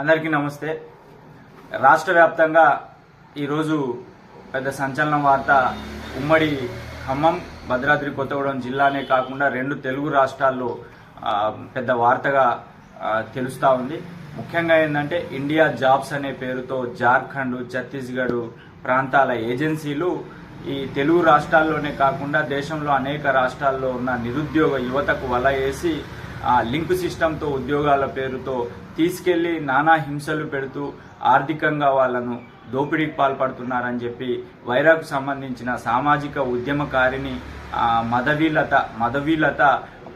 అందరికీ నమస్తే. రాష్ట్ర వ్యాప్తంగా ఈరోజు పెద్ద సంచలనం వార్త ఉమ్మడి ఖమ్మం భద్రాద్రి కొత్తగూడెం జిల్లానే కాకుండా రెండు తెలుగు రాష్ట్రాల్లో పెద్ద వార్తగా తెలుస్తూ ఉంది. ముఖ్యంగా ఏంటంటే ఇండియా జాబ్స్ అనే పేరుతో జార్ఖండ్ ఛత్తీస్గఢ్ ప్రాంతాల ఏజెన్సీలు ఈ తెలుగు రాష్ట్రాల్లోనే కాకుండా దేశంలో అనేక రాష్ట్రాల్లో ఉన్న నిరుద్యోగ యువతకు వల వేసి లింక్ సిస్టంతో ఉద్యోగాల పేరుతో తీసుకెళ్ళి నానా హింసలు పెడుతూ ఆర్థికంగా వాళ్ళను దోపిడీకి పాల్పడుతున్నారని చెప్పి వైరాకు సంబంధించిన సామాజిక ఉద్యమకారిని మదవీలత మదవీలత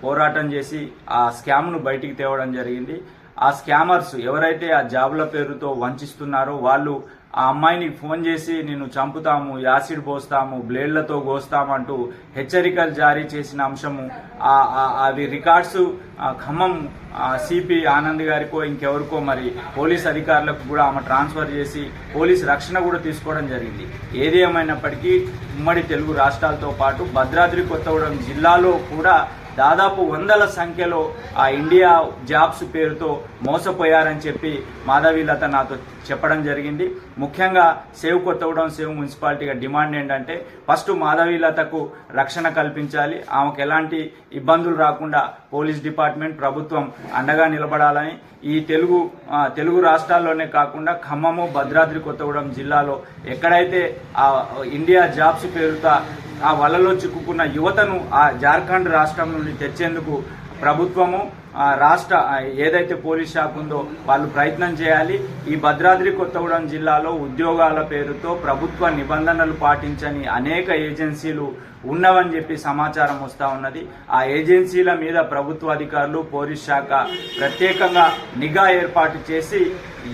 పోరాటం చేసి ఆ స్కామ్ను బయటికి తేవడం జరిగింది. ఆ స్కామర్స్ ఎవరైతే ఆ జాబ్ల పేరుతో వంచిస్తున్నారో వాళ్ళు ఆ అమ్మాయిని ఫోన్ చేసి నిన్ను చంపుతాము యాసిడ్ పోస్తాము బ్లేడ్లతో కోస్తామంటూ హెచ్చరికలు జారీ చేసిన అంశము. అది అవి రికార్డ్స్ ఖమ్మం సిపి ఆనంద్ గారికో ఇంకెవరికో మరి పోలీస్ అధికారులకు కూడా ఆమె ట్రాన్స్ఫర్ చేసి పోలీస్ రక్షణ కూడా తీసుకోవడం జరిగింది. ఏది ఏమైనప్పటికీ ఉమ్మడి తెలుగు రాష్ట్రాలతో పాటు భద్రాద్రి కొత్తగూడెం జిల్లాలో కూడా దాదాపు వందల సంఖ్యలో ఆ ఇండియా జాబ్స్ పేరుతో మోసపోయారని చెప్పి మాధవీలత నాతో చెప్పడం జరిగింది. ముఖ్యంగా సేవ్ కొత్తగూడెం సేవ్ మున్సిపాలిటీగా డిమాండ్ ఏంటంటే ఫస్ట్ మాధవీలతకు రక్షణ కల్పించాలి. ఆమెకు ఎలాంటి ఇబ్బందులు రాకుండా పోలీస్ డిపార్ట్మెంట్ ప్రభుత్వం అండగా నిలబడాలని ఈ తెలుగు తెలుగు రాష్ట్రాల్లోనే కాకుండా ఖమ్మము భద్రాద్రి కొత్తగూడెం జిల్లాలో ఎక్కడైతే ఆ ఇండియా జాబ్స్ పేరుతో ఆ వలలో చిక్కుకున్న యువతను ఆ జార్ఖండ్ రాష్ట్రం నుండి తెచ్చేందుకు ప్రభుత్వము రాష్ట్ర ఏదైతే పోలీస్ శాఖ ఉందో వాళ్ళు ప్రయత్నం చేయాలి. ఈ భద్రాద్రి కొత్తగూడెం జిల్లాలో ఉద్యోగాల పేరుతో ప్రభుత్వ నిబంధనలు పాటించని అనేక ఏజెన్సీలు ఉన్నవని చెప్పి సమాచారం వస్తూ ఉన్నది. ఆ ఏజెన్సీల మీద ప్రభుత్వ అధికారులు పోలీస్ శాఖ ప్రత్యేకంగా నిఘా ఏర్పాటు చేసి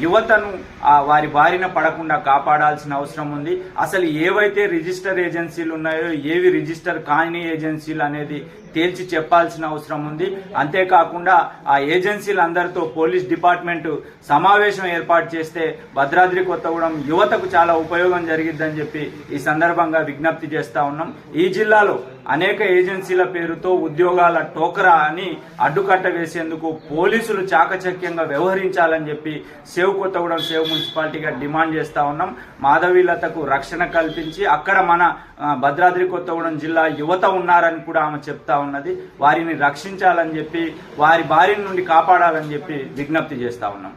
యువతను ఆ వారి బారిన పడకుండా కాపాడాల్సిన అవసరం ఉంది. అసలు ఏవైతే రిజిస్టర్ ఏజెన్సీలు ఉన్నాయో ఏవి రిజిస్టర్ కాని ఏజెన్సీలు అనేది తేల్చి చెప్పాల్సిన అవసరం ఉంది. అంతేకాకుండా ఆ ఏజెన్సీలందరితో పోలీస్ డిపార్ట్మెంట్ సమావేశం ఏర్పాటు చేస్తే భద్రాద్రి కొత్తగూడెం యువతకు చాలా ఉపయోగం జరిగిద్దని చెప్పి ఈ సందర్భంగా విజ్ఞప్తి చేస్తా ఉన్నాం. ఈ జిల్లాలో అనేక ఏజెన్సీల పేరుతో ఉద్యోగాల టోకరా అని అడ్డుకట్ట వేసేందుకు పోలీసులు చాకచక్యంగా వ్యవహరించాలని చెప్పి సేవ్ కొత్తగూడెం సేవ్ మున్సిపాలిటీగా డిమాండ్ చేస్తా ఉన్నాం. మాధవీలతకు రక్షణ కల్పించి అక్కడ మన భద్రాద్రి కొత్తగూడెం జిల్లా యువత ఉన్నారని కూడా ఆమె చెప్తా ఉన్నది. వారిని రక్షించాలని చెప్పి వారి బారి నుండి కాపాడాలని చెప్పి విజ్ఞప్తి చేస్తా ఉన్నాం.